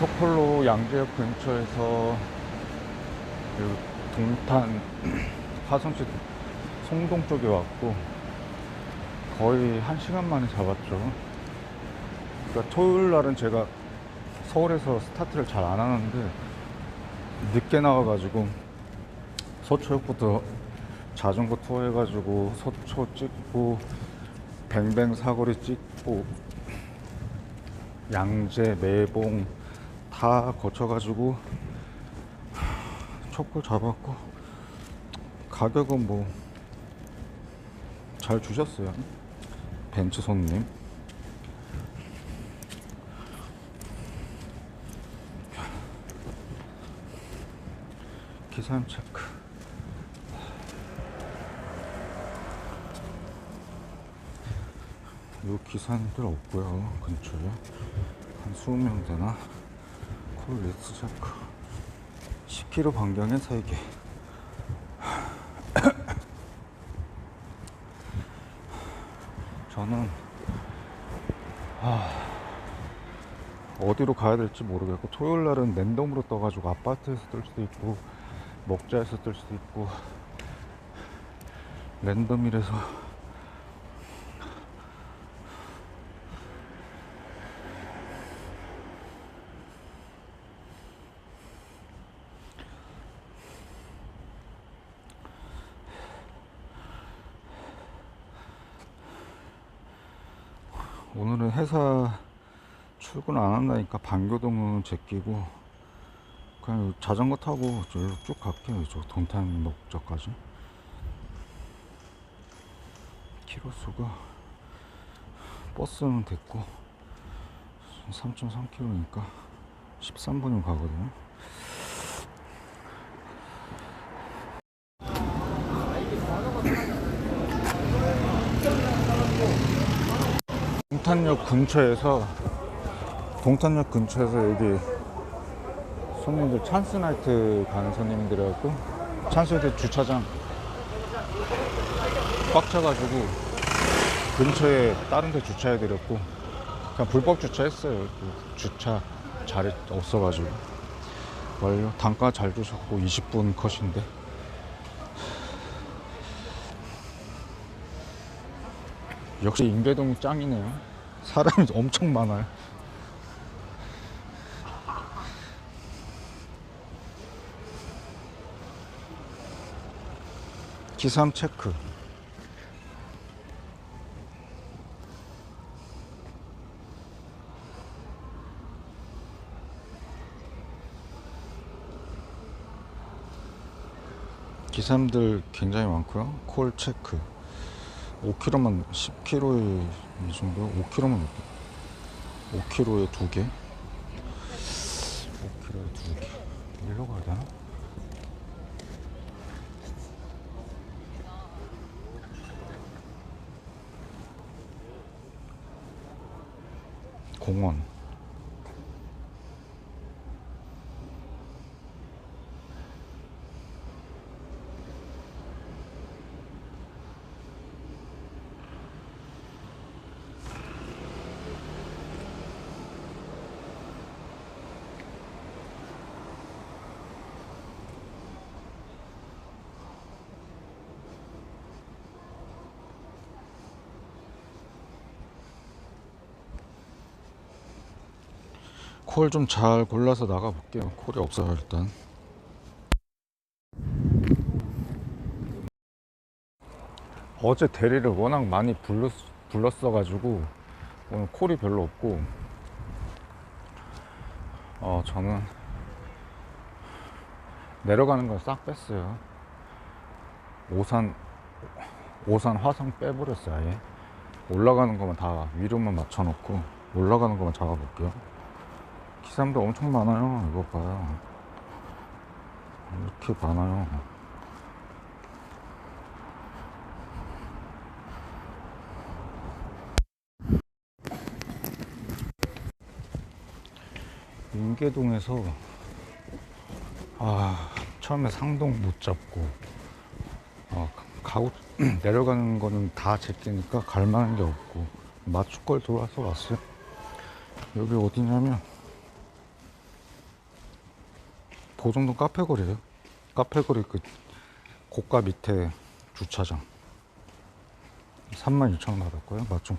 초콜로 양재역 근처에서 그 동탄 화성시 송동 쪽에 왔고 거의 한 시간 만에 잡았죠. 그러니까 토요일 날은 제가 서울에서 스타트를 잘 안 하는데 늦게 나와가지고 서초역부터 자전거 투어 해가지고 서초 찍고 뱅뱅 사거리 찍고 양재 매봉 다 거쳐가지고 촛불 잡았고 가격은 뭐 잘 주셨어요. 벤츠 손님. 기사님 체크. 요 기사님들 없고요 근처에. 한 20명 되나 콜 리스 체크 10km 반경에 3개 저는 아, 어디로 가야 될지 모르겠고 토요일 날은 랜덤으로 떠가지고 아파트에서 뜰 수도 있고 먹자에서 뜰 수도 있고 랜덤이라서 오늘은 회사 출근 안 한다니까 반교동은 제끼고 그냥 자전거 타고 쭉 갈게요 저 동탄 목적까지. 키로수가 버스는 됐고 3.3km니까 13분이면 가거든요 동탄역 근처에서 동탄역 근처에서 여기 손님들 찬스 나이트 가는 손님들이었고 찬스 나이트 주차장 꽉 차가지고 근처에 다른 데 주차해 드렸고 그냥 불법 주차했어요. 그 주차 자리 없어가지고. 완료 단가 잘 주셨고 20분 컷인데. 역시 인계동이 짱이네요 사람이 엄청 많아요. 기삼 체크. 기삼들 굉장히 많고요. 콜 체크 5kg만 10kg에 이 정도 5kg만 5kg에 두 개. 5kg에 두 개. 일로 가야 되나? 공원. 콜 좀 잘 골라서 나가 볼게요. 콜이 없어요, 일단. 어제 대리를 워낙 많이 불렀, 불렀어 가지고 오늘 콜이 별로 없고 어 저는 내려가는 걸 싹 뺐어요. 오산 오산 화성 빼버렸어요. 아예 올라가는 것만 다 위로만 맞춰놓고 올라가는 것만 잡아볼게요. 기사람들 엄청 많아요. 이거 봐요. 이렇게 많아요. 인계동에서 아 처음에 상동 못 잡고 어, 가고 내려가는 거는 다 제끼니까 갈 만한 게 없고 맞춤걸 돌아서 왔어요. 여기 어디냐면 보정동 카페거리에요. 카페거리 그 고가 밑에 주차장. 32,000원 받았고요. 맞춤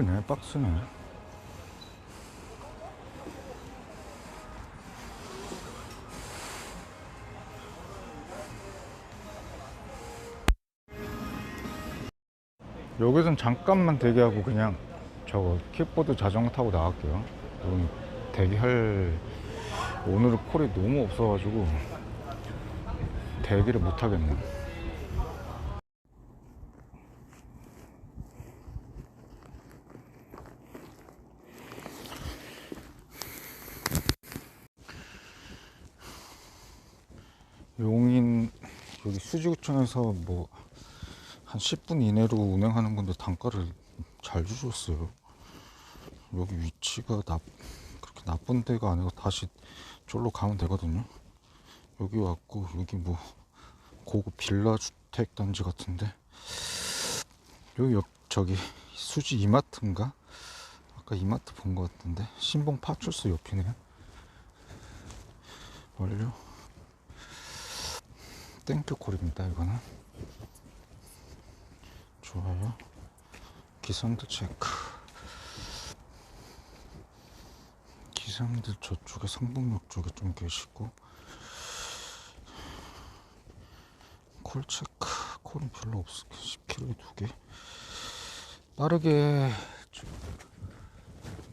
콜. 이거네 박스네. 여기선 잠깐만 대기하고 그냥 저거 킥보드 자전거 타고 나갈게요. 오늘 대기할 오늘은 콜이 너무 없어가지고 대기를 못 하겠네. 용인 여기 수지구청에서 뭐 한 10분 이내로 운행하는 건데 단가를 잘 주셨어요. 여기 위치가 나, 그렇게 나쁜 데가 아니고 다시 저로 가면 되거든요. 여기 왔고 여기 뭐 고급 빌라 주택 단지 같은데 여기 옆 저기 수지 이마트인가? 아까 이마트 본 것 같은데 신봉 파출소 옆이네요. 완료. 땡큐 콜입니다 이거는. 좋아요. 기상들 체크. 기상들 저쪽에 성북역 쪽에 좀 계시고 콜 체크. 콜은 별로 없어. 10kg에 두 개. 빠르게 저-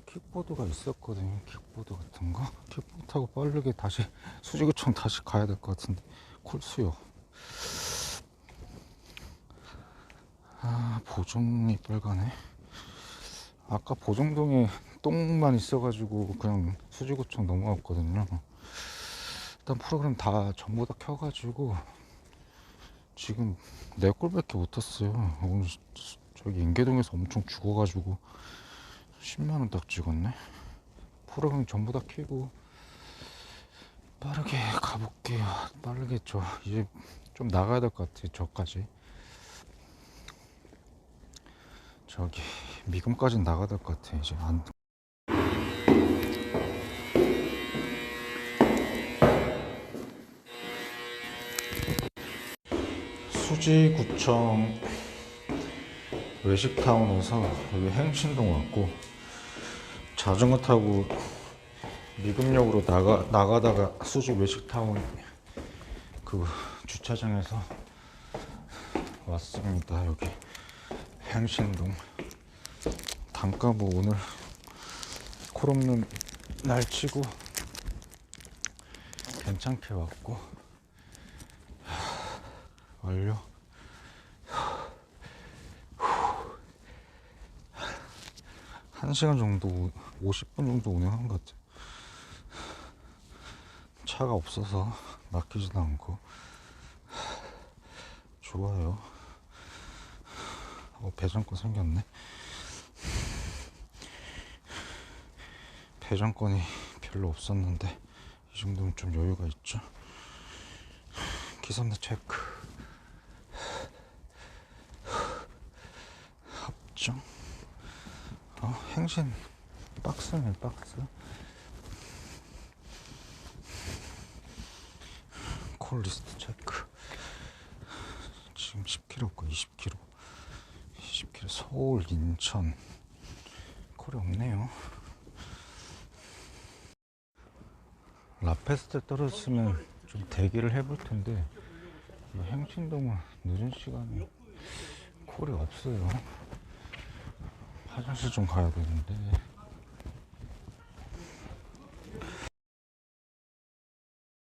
킥보드가 있었거든요. 킥보드 같은 거. 킥보드 타고 빠르게 다시 수지구청 다시 가야 될 것 같은데 콜 수요. 아, 보정이 빨가네. 아까 보정동에 똥만 있어가지고 그냥 수지구청 넘어갔거든요. 일단 프로그램 다 전부 다 켜가지고 지금 네 꼴밖에 못 탔어요. 오늘 저기 인계동에서 엄청 죽어가지고 10만원 딱 찍었네. 프로그램 전부 다 켜고 빠르게 가볼게요. 빠르게 저 이제 좀 나가야 될 것 같아요. 저까지. 저기 미금까지 나가야 될 것 같아 이제 안 수지구청 외식타운에서 여기 행신동 왔고 자전거 타고 미금역으로 나가 나가다가 수지 외식타운 그 주차장에서 왔습니다. 여기 행신동. 단가 뭐 오늘 콜 없는 날 치고 괜찮게 왔고 하, 완료 한 시간 정도 50분 정도 운행한 것 같아요 차가 없어서 막히지도 않고 좋아요 어, 배정권 생겼네. 배정권이 별로 없었는데 이 정도면 좀 여유가 있죠. 기선대 체크. 합정. 어, 행신 박스네 박스. 콜 리스트 체크. 지금 10kg 없고 20kg. 20km 서울 인천. 콜이 없네요. 라페스트 떨어졌으면 좀 대기를 해볼 텐데 이 행신동은 늦은 시간에 콜이 없어요. 화장실 좀 가야 되는데